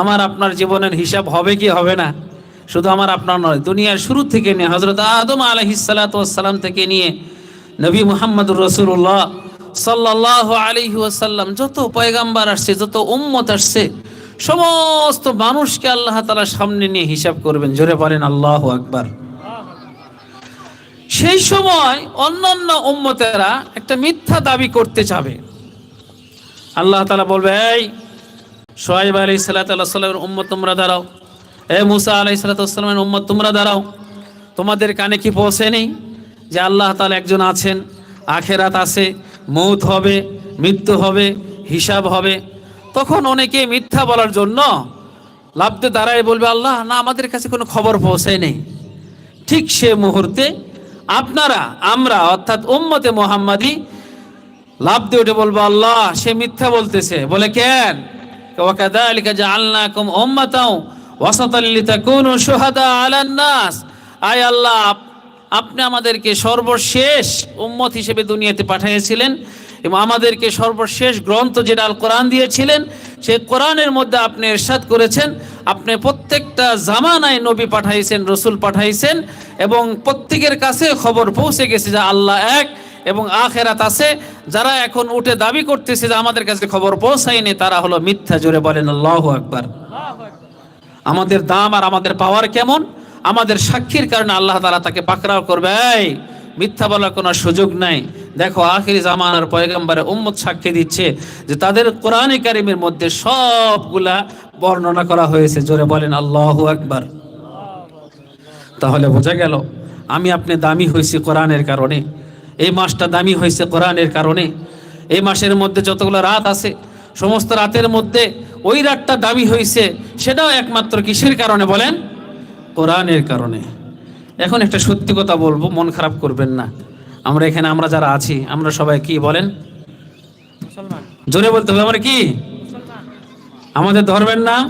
আমার আপনার জীবনের হিসাব হবে কি হবে না? শুধু আমার আপনার নয়, দুনিয়ার শুরু থেকে নিয়ে হজরত আদম আলহিসাল্লাম থেকে নিয়ে, নবী মুহাম্মদুর রসুল্লাহ সাল্লাহ আলহি ওয়াসাল্লাম যত পয়গাম্বার আসছে, যত উম্মত আসছে, সমস্ত মানুষকে আল্লাহ তালা সামনে নিয়ে হিসাব করবেন। জোরে বলেন, আল্লাহ আকবার। সেই সময় অন্যান্য উম্মতেরা একটা মিথ্যা দাবি করতে চাবে আল্লাহ তালা বলবে, এই সোহাইব আলি সাল্লামের উম্মত তোমরা দাঁড়াও। এ মুসা আলাই সাল্লামের উম্মত তোমরা দাঁড়াও। তোমাদের কানে কি পৌঁছে নেই যে আল্লাহ তালা একজন আছেন? আখেরাত আছে, মৌত হবে, মৃত্যু হবে, হিসাব হবে। তখন অনেকে মিথ্যা বলার জন্য লাভতে দাঁড়ায় বলবে, আল্লাহ, না, আমাদের কাছে কোনো খবর পৌঁছায় নেই। ঠিক সে মুহূর্তে আপনারা, আমরা, অর্থাৎ উম্মতে মোহাম্মদী লাভ দিয়ে উঠে বলব, আল্লাহ, সে মিথ্যা বলতেছে। বলে, কেন? ওয়াকাদালিকা জাআলনাকুম উম্মাতাও ওয়াসাতাল লিতাকুনু শুহাদা আলান নাস আয় আল্লাহ আপ- আপনি আমাদেরকে সর্বশেষ উম্মত হিসেবে দুনিয়াতে পাঠিয়েছিলেন এবং আমাদেরকে সর্বশেষ গ্রন্থ যেটা আল কোরআন দিয়েছিলেন সেই কোরআনের মধ্যে আপনি এরশাদ করেছেন, আপনি প্রত্যেকটা জামানায় নবী পাঠাইছেন, রসুল পাঠাইছেন এবং প্রত্যেকের কাছে খবর পৌঁছে গেছে যে আল্লাহ এক এবং আখেরাত আছে। যারা এখন উঠে দাবি করতেছে যে আমাদের কাছে খবর পৌঁছায়নি, তারা হলো মিথ্যা জোরে বলেন, আল্লাহ আকবার। আমাদের দাম আর আমাদের পাওয়ার কেমন? আমাদের সাক্ষীর কারণে আল্লাহ তালা তাকে পাকড়াও করবে। মিথ্যা বলার কোনো সুযোগ নাই। দেখো, আখিরি জামানার পয়গম্বরে উম্মত সাক্ষী দিচ্ছে যে তাদের কোরআনে কারিমের মধ্যে সবগুলা বর্ণনা করা হয়েছে। জোরে বলেন, আল্লাহ আকবার। তাহলে বোঝা গেল, আমি আপনি দামি হয়েছি কোরআনের কারণে। এই মাসটা দামি হয়েছে কোরআনের কারণে। এই মাসের মধ্যে যতগুলো রাত আছে সমস্ত রাতের মধ্যে ওই রাতটা দামি হয়েছে সেটাও একমাত্র কিসের কারণে বলেন? কোরআনের কারণে। এখন একটা সত্যি কথা বলব মন খারাপ করবেন না। আমরা এখানে আমরা যারা আছি আমরা সবাই কি বলেন? জোরে বলতে হবে আমরা কি? আমাদের ধর্মের নাম?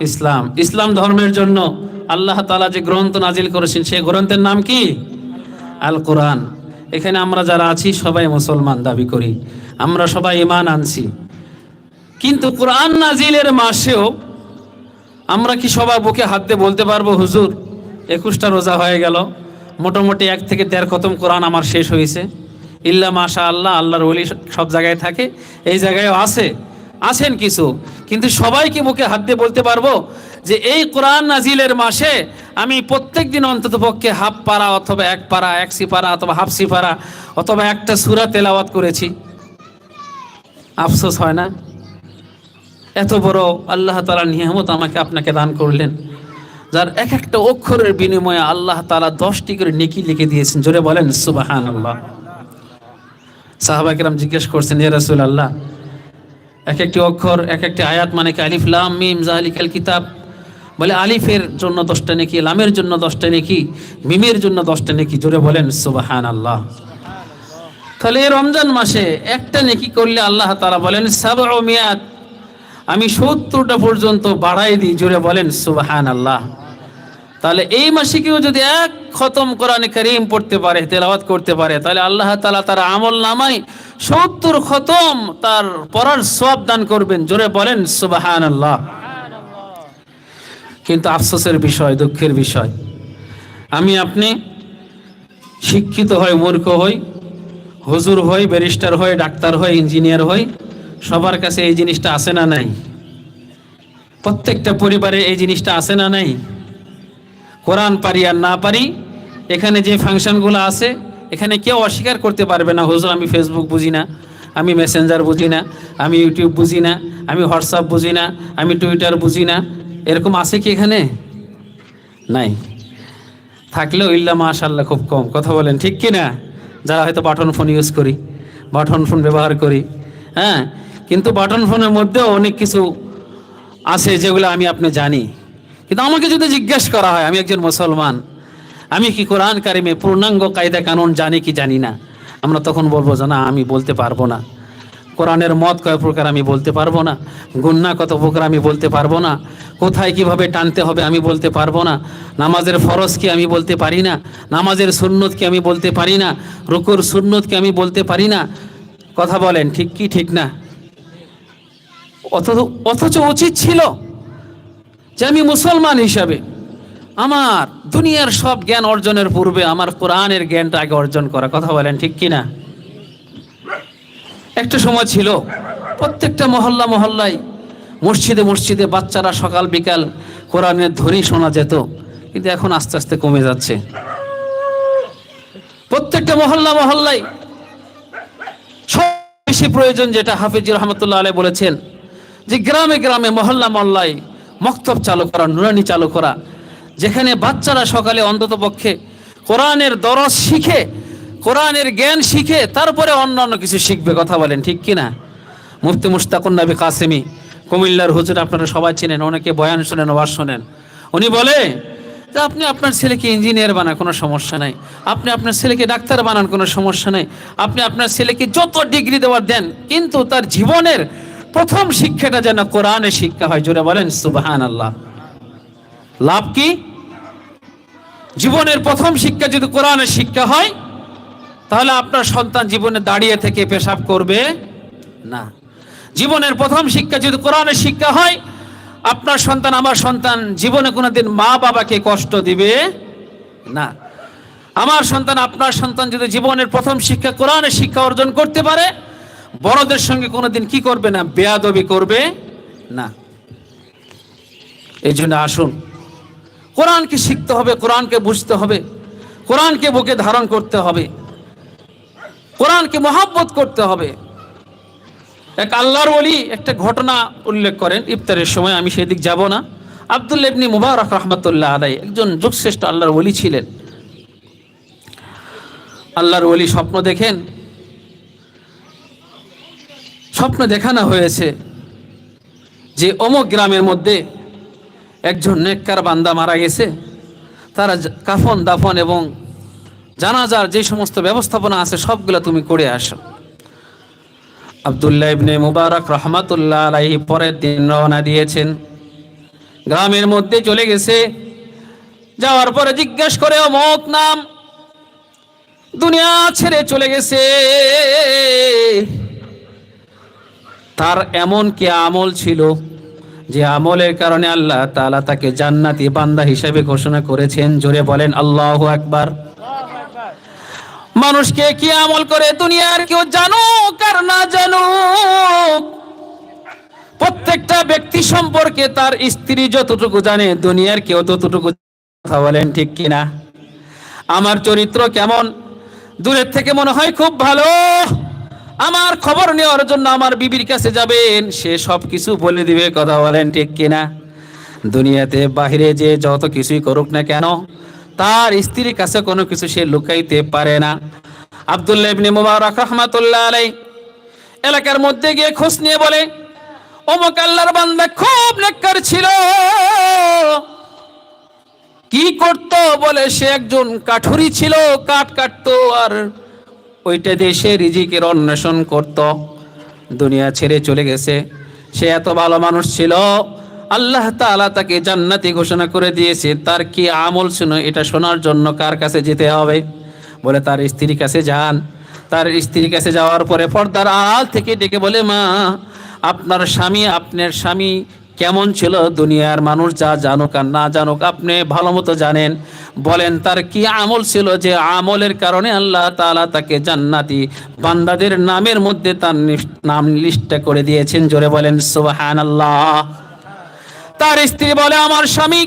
ইসলাম। ইসলাম। ধর্মের জন্য আল্লাহ তালা যে গ্রন্থ নাজিল করেছেন সেই গ্রন্থের নাম কি? আল কোরআন। এখানে আমরা যারা আছি, সবাই মুসলমান দাবি করি। আমরা সবাই ইমান আনছি। কিন্তু কোরআন নাজিলের মাসেও আমরা কি সবাই বুকে হাত দিয়ে বলতে পারব, হুজুর, একুশটা রোজা হয়ে গেল, মোটামুটি এক থেকে দেড় খতম কোরআন আমার শেষ হয়েছে। ইল্লা মাশা আল্লাহ আল্লাহর ওলি সব জায়গায় থাকে, এই জায়গায়ও আছে। আছেন কিছু, কিন্তু সবাই কি মুখে হাত দিয়ে বলতে পারব যে এই কোরআন নাজিলের মাসে আমি প্রত্যেক দিন অন্তত পক্ষে হাফ পারা অথবা এক পারা, এক সিপারা অথবা হাফ সিপারা অথবা একটা সুরা তেলাওয়াত করেছি। আফসোস হয় না? এত বড় আল্লাহ তালা নিয়ামত আমাকে আপনাকে দান করলেন, যার এক একটা অক্ষরের বিনিময়ে আল্লাহ তালা দশটি করে নেকি লিখে দিয়েছেন। জোরে বলেন সুবাহান আল্লাহ সাহাবাকিরাম জিজ্ঞেস করছেন, ইয়া রাসূল আল্লাহ এক একটি অক্ষর, এক একটি আয়াত মানে কি আলিফ, লাম, মিম জালিকাল কিতাব বলে আলিফের জন্য দশটা নেকি, লামের জন্য দশটা নেকি, মিমের জন্য দশটা নেকি, জোরে বলেন সুবাহান আল্লাহ তাহলে এই রমজান মাসে একটা নেকি করলে আল্লাহ তারা বলেন সাবা মিয়াত। আমি সত্তরটা পর্যন্ত বাড়াই দিই জুড়ে বলেন সুবাহান আল্লাহ তাহলে এই মাসে কেউ যদি এক খতম কোরআনে করিম পড়তে পারে, তেলাওয়াত করতে পারে, তাহলে আল্লাহ তালা তার আমল নামাই সত্তর খতম তার পড়ার সব দান করবেন, জোরে বলেন সুবাহান আল্লাহ কিন্তু আফসোসের বিষয়, দুঃখের বিষয়। আমি আপনি শিক্ষিত হই, মূর্খ হই, হুজুর হই, ব্যারিস্টার হই, ডাক্তার হই, ইঞ্জিনিয়ার হই, সবার কাছে এই জিনিসটা আসে না নাই? প্রত্যেকটা পরিবারে এই জিনিসটা আসে না নাই? কোরআন পারি আর না পারি, এখানে যে ফাংশনগুলো আছে, এখানে কেউ অস্বীকার করতে পারবে না, হুজুর, আমি ফেসবুক বুঝি না, আমি মেসেঞ্জার বুঝি না, আমি ইউটিউব বুঝি না, আমি হোয়াটসঅ্যাপ বুঝি না, আমি টুইটার বুঝি না এরকম আছে কি এখানে? নাই। থাকলেও ইল্লা মাশাল্লাহ খুব কম। কথা বলেন, ঠিক কি না? যারা হয়তো বাটন ফোন ইউজ করি, বাটন ফোন ব্যবহার করি হ্যাঁ? কিন্তু বাটন ফোনের মধ্যেও অনেক কিছু আছে যেগুলো আমি আপনি জানি। কিন্তু আমাকে যদি জিজ্ঞেস করা হয়, আমি একজন মুসলমান, আমি কি কোরআন কারিমে পূর্ণাঙ্গ কায়দা কানুন জানি কি জানি না? আমরা তখন বলব যে না, আমি বলতে পারব না। কোরআনের মত কয় প্রকার আমি বলতে পারব না? গুন্না কত প্রকার আমি বলতে পারব না? কোথায় কীভাবে টানতে হবে আমি বলতে পারব না? নামাজের ফরজ কি আমি বলতে পারি না? নামাজের সুন্নত কি আমি বলতে পারি না? রুকুর সুন্নত কি আমি বলতে পারি না? কথা বলেন, ঠিক কি ঠিক না? অথচ অথচ উচিত ছিল যে আমি মুসলমান হিসাবে আমার দুনিয়ার সব জ্ঞান অর্জনের পূর্বে আমার কোরআনের জ্ঞানটা আগে অর্জন করা। কথা বলেন, ঠিক কিনা একটা সময় ছিল, প্রত্যেকটা মহল্লা মহল্লায়, মসজিদে মসজিদে বাচ্চারা সকাল, বিকাল কোরআনের ধ্বনি শোনা যেত, কিন্তু এখন আস্তে আস্তে কমে যাচ্ছে। প্রত্যেকটা মহল্লা মহল্লায় সব বেশি প্রয়োজন যেটা হাফিজ রহমতুল্লাহ আলাই বলেছেন, যে গ্রামে গ্রামে, মহল্লা মহল্লায় মক্তব চালু করা, নুরানি চালু করা, যেখানে বাচ্চারা সকালে অন্তত পক্ষে কোরআনের দরজ শিখে কোরআনের জ্ঞান শিখে তারপরে অন্যান্য কিছু শিখবে, কথা বলেন, ঠিক কিনা? মুফতি মুস্তাকুন নবী কাসেমি, কুমিল্লার হুজুর আপনারা সবাই চেনেন, অনেকে বয়ান শোনেন, ওয়াজ শোনেন। উনি বলে যে, আপনি আপনার ছেলেকে ইঞ্জিনিয়ার বানান, কোনো সমস্যা নাই। আপনি আপনার ছেলেকে ডাক্তার বানান, কোনো সমস্যা নাই। আপনি আপনার ছেলেকে যত ডিগ্রি দেওয়ার দেন, কিন্তু তার জীবনের প্রথম শিক্ষাটা যেন কোরআনের শিক্ষা হয়। জোরে বলেন সুবাহান আল্লাহ লাভ কি? জীবনের প্রথম শিক্ষা যদি কোরআনের শিক্ষা হয় তাহলে আপনার সন্তান জীবনে দাঁড়িয়ে থেকে পেশাব করবে? না। জীবনের প্রথম শিক্ষা যদি কোরআনের শিক্ষা হয়, আপনার সন্তান, আমার সন্তান জীবনে কোনোদিন মা বাবাকে কষ্ট দিবে? না। আমার সন্তান, আপনার সন্তান যদি জীবনের প্রথম শিক্ষা কোরআনের শিক্ষা অর্জন করতে পারে, বড়দের সঙ্গে কোনোদিন কি করবে না? বেয়াদবি করবে? না। এই জন্য আসুন। কোরআনকে শিখতে হবে, কোরআনকে বুঝতে হবে, কোরআনকে বুকে ধারণ করতে হবে। কোরআনকে মহাব্বত করতে হবে। এক আল্লাহর ওলি একটা ঘটনা উল্লেখ করেন, ইফতারের সময় আমি সেদিক যাব না। আব্দুল্লা ইবনি মুবারক রহমতুল্লাহ আলাই একজন যুগশ্রেষ্ঠ আল্লাহর ওলি ছিলেন। আল্লাহর ওলি স্বপ্ন দেখেন, স্বপ্ন দেখানো হয়েছে যে অমুক গ্রামের মধ্যে একজন নেককার বান্দা মারা গেছে। তারা কাফন দাফন এবং জানাজার যে সমস্ত ব্যবস্থাপনা আছে, সবগুলো তুমি করে আসো। আবদুল্লাহ ইবনে মুবারক রহমাতুল্লাহ আলাইহি পরের দিন রওনা দিয়েছেন। গ্রামের মধ্যে চলে গেছে। যাওয়ার পরে জিজ্ঞেস করে অমক নাম? দুনিয়া ছেড়ে চলে গেছে। তার এমন কি আমল ছিল যে আমলের কারণে আল্লাহ তাকে জান্নাতি বান্দা হিসেবে ঘোষণা করেছেন? জোরে বলেন, আল্লাহ আকবার। মানুষকে কি আমল করে দুনিয়ার কেউ জানুক আর না জানুক? প্রত্যেকটা ব্যক্তি সম্পর্কে তার স্ত্রী যতটুকু জানে, দুনিয়ার কেউ ততটুকু কথা বলেন ঠিক কিনা? আমার চরিত্র কেমন? দূরের থেকে মনে হয় খুব ভালো। আমার খবর নেওয়ার জন্য আমার বিবির কাছে যাবেন, সে সব কিছু বলে দিবে, কথা বলেন ঠিক কিনা? দুনিয়াতে বাহিরে যে যত কিছুই করুক না কেন তার স্ত্রীর কাছে কোনো কিছু সে লুকাইতে পারে না। আব্দুল্লাহ ইবনে মুবারক রহমাতুল্লাহ আলাই এলাকার মধ্যে গিয়ে খোঁজ নিয়ে বলে অমুক আল্লাহর বান্দা, খুব নেককার ছিল। কি করত? বলে, সে একজন কাঠুরি ছিল, কাঠ কাটতো আর ওইটা দেশে রিজিকের অন্বেষণ করত। দুনিয়া ছেড়ে চলে গেছে। সে এত ভালো মানুষ ছিল আল্লাহ তাআলা তাকে জান্নাতি ঘোষণা করে দিয়েছে। তার কি আমল শুনো এটা শোনার জন্য কার কাছে যেতে হবে? বলে তার স্ত্রীর কাছে যান। তার স্ত্রীর কাছে যাওয়ার পরে পর্দার আড়াল থেকে ডেকে বলে, মা, আপনার স্বামী আপনার স্বামী কেমন ছিল? দুনিয়ার মানুষ যা জানুক আর না জানুক আপনি ভালো মতো জানেন। বলেন, তার কি আমল ছিল যে আমলের কারণে আল্লাহ তাআলা তাকে জান্নাতি বান্দাদের নামের মধ্যে তার নাম লিস্টটা করে দিয়েছেন? জোরে বলেন সুবাহান আল্লাহ তার স্ত্রী বলে, আমার স্বামী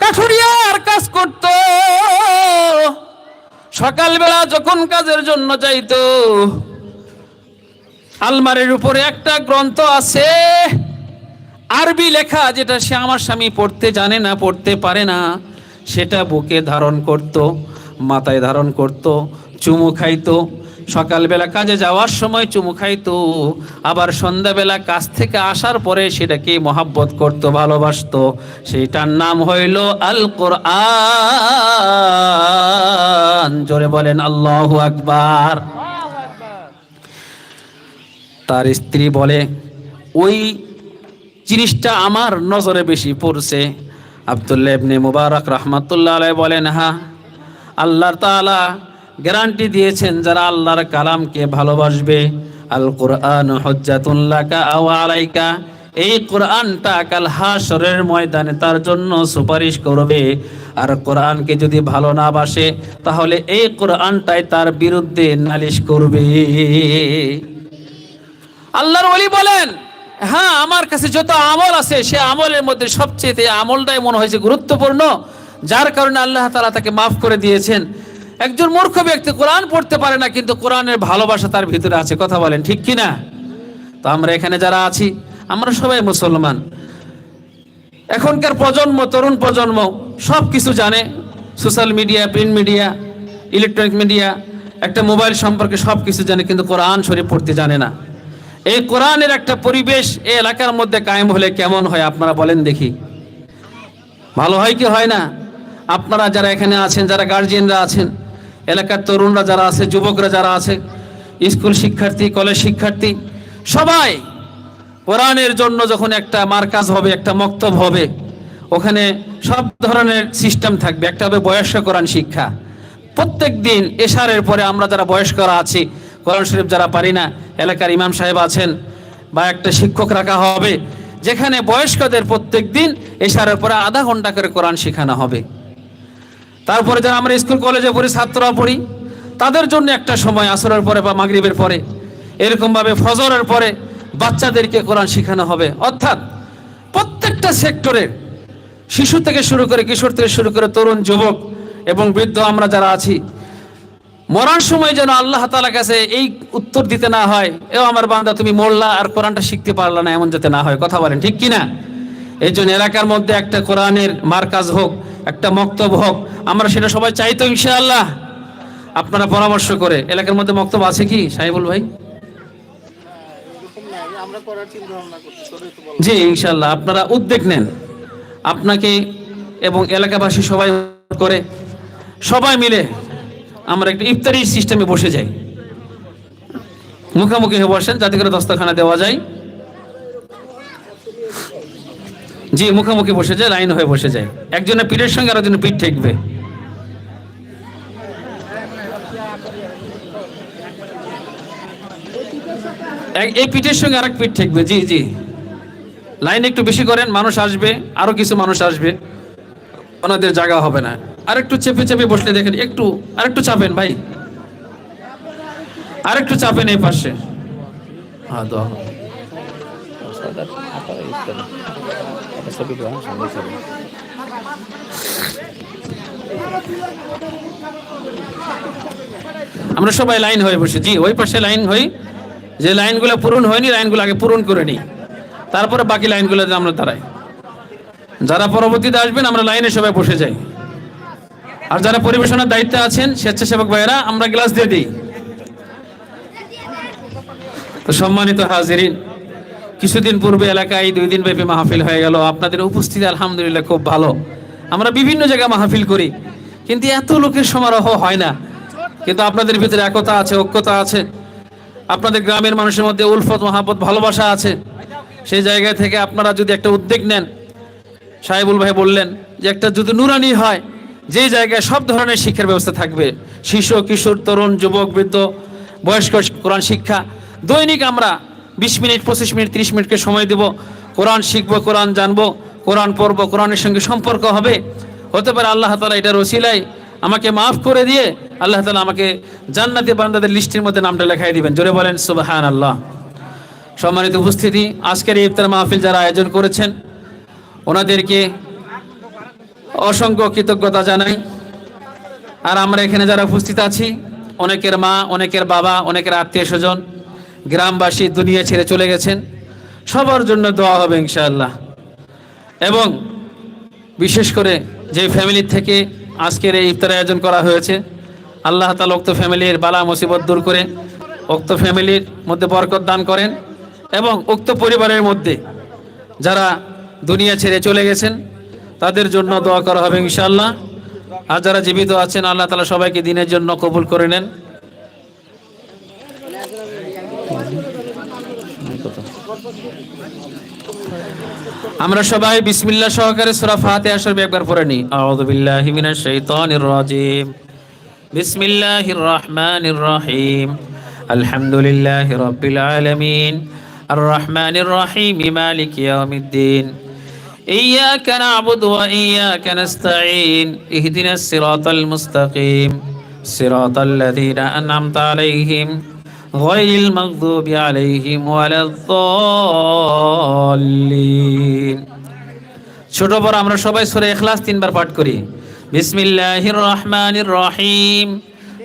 কাঠুরিয়ার কাজ করত। সকালবেলা যখন কাজের জন্য যাইতো, আলমারির উপরে একটা গ্রন্থ আছে, আরবি লেখা, যেটা সে আমার স্বামী পড়তে জানে না, পড়তে পারে না। সেটা বুকে ধারণ করত, মাথায় ধারণ করত, চুমু খাইতো সকালবেলা কাজে যাওয়ার সময় চুমু খাইতো আবার সন্ধ্যাবেলা কাজ থেকে আসার পরে সেটাকে মহাব্বত করত, ভালোবাসতো। সেইটার নাম হইল আল কোরআন জোরে বলেন, আল্লাহ আকবার। তার স্ত্রী বলে, ওই জিনিসটা আমার নজরে বেশি পড়ছে। আবদুল্লাহ মুবারক রহমাতুল্লাহ বলেন হ্যাঁ আল্লাহর তাআলা গ্যারান্টি দিয়েছেন যারা আল্লাহর কালামকে ভালোবাসবে। আল কোরআন হজ্জাতুল্লাকা এই কোরআনটা কাল হাসরের ময়দানে তার জন্য সুপারিশ করবে। আর কোরআনকে যদি ভালো না বাসে, তাহলে এই কোরআনটাই তার বিরুদ্ধে নালিশ করবে। আল্লাহর ওলি বলেন হ্যাঁ আমার কাছে যত আমল আছে, সে আমলের মধ্যে সবচেয়ে আমলটাই মনে হয়েছে গুরুত্বপূর্ণ। যার কারণে আল্লাহ তালা তাকে মাফ করে দিয়েছেন। একজন মূর্খ ব্যক্তি কোরআন পড়তে পারে না, কিন্তু কোরআনের ভালোবাসা তার ভিতরে আছে। কথা বলেন, ঠিক কি না তো আমরা এখানে যারা আছি, আমরা সবাই মুসলমান। এখনকার প্রজন্ম, তরুণ প্রজন্ম সব কিছু জানে। Social media, print media, electronic media, একটা মোবাইল সম্পর্কে সব কিছু জানে, কিন্তু কোরআন শরীফ পড়তে জানে না। এই কোরআনের একটা পরিবেশ এই এলাকার মধ্যে কায়েম হলে কেমন হয়, আপনারা বলেন দেখি। ভালো হয় কি হয় না? আপনারা যারা এখানে আছেন, যারা গার্জিয়ানরা আছেন এলাকার তরুণরা যারা আছে, যুবকরা যারা আছে, স্কুল শিক্ষার্থী, কলেজ শিক্ষার্থী, সবাই কোরআনের জন্য যখন একটা মার্কাজ হবে, একটা মক্তব হবে, ওখানে সব ধরনের সিস্টেম থাকবে। একটা হবে বয়স্ক কোরআন শিক্ষা। প্রত্যেক দিন এশারের পরে আমরা যারা বয়স্করা আছি, কোরআন শরীফ যারা পারি না, এলাকার ইমাম সাহেব আছেন বা একটা শিক্ষক রাখা হবে, যেখানে বয়স্কদের প্রত্যেক দিন এশারের পরে আধা ঘণ্টা করে কোরআন শেখানো হবে। তারপরে যারা আমরা স্কুল, কলেজে পড়ি ছাত্ররা পড়ি, তাদের জন্য একটা সময় আসরের পরে বা মাগরিবের পরে, এরকমভাবে ফজরের পরে বাচ্চাদেরকে কোরআন শেখানো হবে। অর্থাৎ প্রত্যেকটা সেক্টরের শিশু থেকে শুরু করে কিশোর থেকে শুরু করে তরুণ, যুবক এবং বৃদ্ধ আমরা যারা আছি, মরার সময় যেন আল্লাহ তালা কাছে এই উত্তর দিতে না হয় এও আমার বান্দা, তুমি মরলা আর কোরআনটা শিখতে পারলা না, এমন যাতে না হয়। কথা বলেন, ঠিক কিনা? এই জন্য এলাকার মধ্যে একটা কোরআনের মার্কাজ হোক একটা মক্তব হোক, আমরা সেটা সবাই চাই তো ইনশাআল্লাহ। আপনারা পরামর্শ করে, এলাকার মধ্যে মক্তব আছে কি, সাহেবুল ভাই? জি ইনশাল্লাহ আপনারা উদ্যোগ নেন। আপনাকে এবং এলাকাবাসী সবাই করে, সবাই মিলে আমরা একটা ইফতারি সিস্টেমে বসে যাই। মুখোমুখি হয়ে বসেন, যাতে করে দস্তখানা দেওয়া যায়। জি, মুখোমুখি বসে যায়, লাইন হয়ে বসে যায়। একজনের পিঠের সঙ্গে আরেকজনের পিঠ ঠেকবে। এই পিঠের সঙ্গে আরেক পিঠ ঠেকবে, জি জি। লাইন একটু বেশি করেন, মানুষ আসবে, আরও কিছু মানুষ আসবে। ওনাদের জায়গা হবে না। আর একটু চেপে চেপে বসলে দেখেন, একটু আর একটু চাপেন ভাই। আর একটু চাপেন এই পাশে। হ্যাঁ হবে। আমরা সবাই লাইন হয়ে বসে জি, ওই পাশে লাইন হই। যে লাইনগুলো পূরণ হয়নি, লাইনগুলো আগে পূরণ করে নিই। তারপরে বাকি লাইনগুলোতে আমরা দাঁড়াই। যারা পরবর্তীতে আসবেন, আমরা লাইনে সবাই বসে যাই। আর যারা পরিবেশনার দায়িত্বে আছেন, স্বেচ্ছাসেবক ভাইয়েরা, আমরা গ্লাস দিয়ে দিই। তো সম্মানিত হাজিরিন কিছুদিন পূর্বে এলাকায় দুই দিন ব্যাপী মাহফিল হয়ে গেল। আপনাদের উপস্থিতি আলহামদুলিল্লাহ খুব ভালো। আমরা বিভিন্ন জায়গায় মাহফিল করি, কিন্তু এত লোকের সমারোহ হয় না। কিন্তু আপনাদের ভিতরে একতা আছে, ঐক্যতা আছে। আপনাদের গ্রামের মানুষের মধ্যে উলফত মহাবত ভালোবাসা আছে। সেই জায়গা থেকে আপনারা যদি একটা উদ্যোগ নেন, সাহেবুল ভাই বললেন যে একটা যদি নুরানি হয়, যে জায়গায় সব ধরনের শিক্ষার ব্যবস্থা থাকবে। শিশু, কিশোর, তরুণ, যুবক, বৃদ্ধ, বয়স্ক, কোরআন শিক্ষা, দৈনিক আমরা বিশ মিনিট, পঁচিশ মিনিট, ত্রিশ মিনিটকে সময় দেব। কোরআন শিখব, কোরআন জানব, কোরআন পড়ব, কোরআনের সঙ্গে সম্পর্ক হবে। হতে পারে আল্লাহ তালা এটার ওসিলাই আমাকে মাফ করে দিয়ে আল্লাহ তালা আমাকে জান্নাতি বান্দাদের লিস্টের মধ্যে নামটা লেখাই দিবেন। জোরে বলেন সুবাহান আল্লাহ সম্মানিত উপস্থিতি, আজকের ইফতার মাহফিল যারা আয়োজন করেছেন, ওনাদেরকে অসংখ্য কৃতজ্ঞতা জানাই। আর আমরা এখানে যারা উপস্থিত আছি, অনেকের মা, অনেকের বাবা, অনেকের আত্মীয় স্বজন গ্রামবাসী দুনিয়া ছেড়ে চলে গেছেন। সবার জন্য দোয়া হবে ইনশাআল্লাহ। এবং বিশেষ করে যে ফ্যামিলির থেকে আজকের এই ইফতার আয়োজন করা হয়েছে, আল্লাহ তালা উক্ত ফ্যামিলির বালা মুসিবত দূর করে উক্ত ফ্যামিলির মধ্যে বরকত দান করেন এবং উক্ত পরিবারের মধ্যে যারা দুনিয়া ছেড়ে চলে গেছেন, তাদের জন্য দোয়া করা হবে ইনশাআল্লাহ। আর যারা জীবিত আছেন, আল্লাহ তালা সবাইকে দিনের জন্য কবুল করে নেন। আমরা সবাই বিসমিল্লাহ সহকারে সূরা ফাতিহা শরীফ একবার পড়ে নিই আউযু বিল্লাহি মিনাশ শাইতানির রাজিম বিসমিল্লাহির রহমানির রহিম আলহামদুলিল্লাহি রাব্বিল আলামিন الرحمن الرحيم مالك يوم الدين إياك نعبد وإياك نستعين اهدنا الصراط المستقيم صراط الذين أنعمت عليهم غير المغضوب عليهم ولا الضالين ছোট বড় আমরা সবাই সূরা ইখলাস তিনবার পাঠ করি বিসমিল্লাহির রহমানির রহিম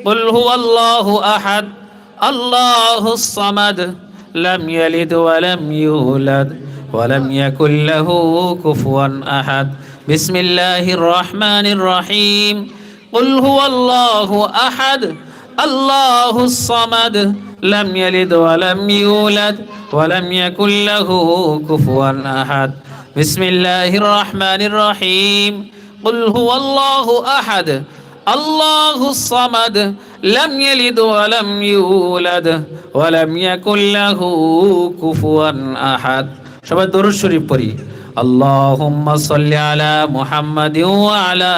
قل هو الله أحد الله الصمد لم يلد ولم يولد ولم يكن له كفوا أحد بسم الله الرحمن الرحيم قل هو الله أحد الله الصمد لم يلد ولم يولد ولم يكن له كفوا أحد بسم الله الرحمن الرحيم قل هو الله أحد الله الصمد لم يلد ولم يولد ولم يكن له كفوا أحد সবাই দরুদ শরীফ পড়ি اللهم صل على محمد وعلى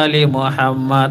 آل محمد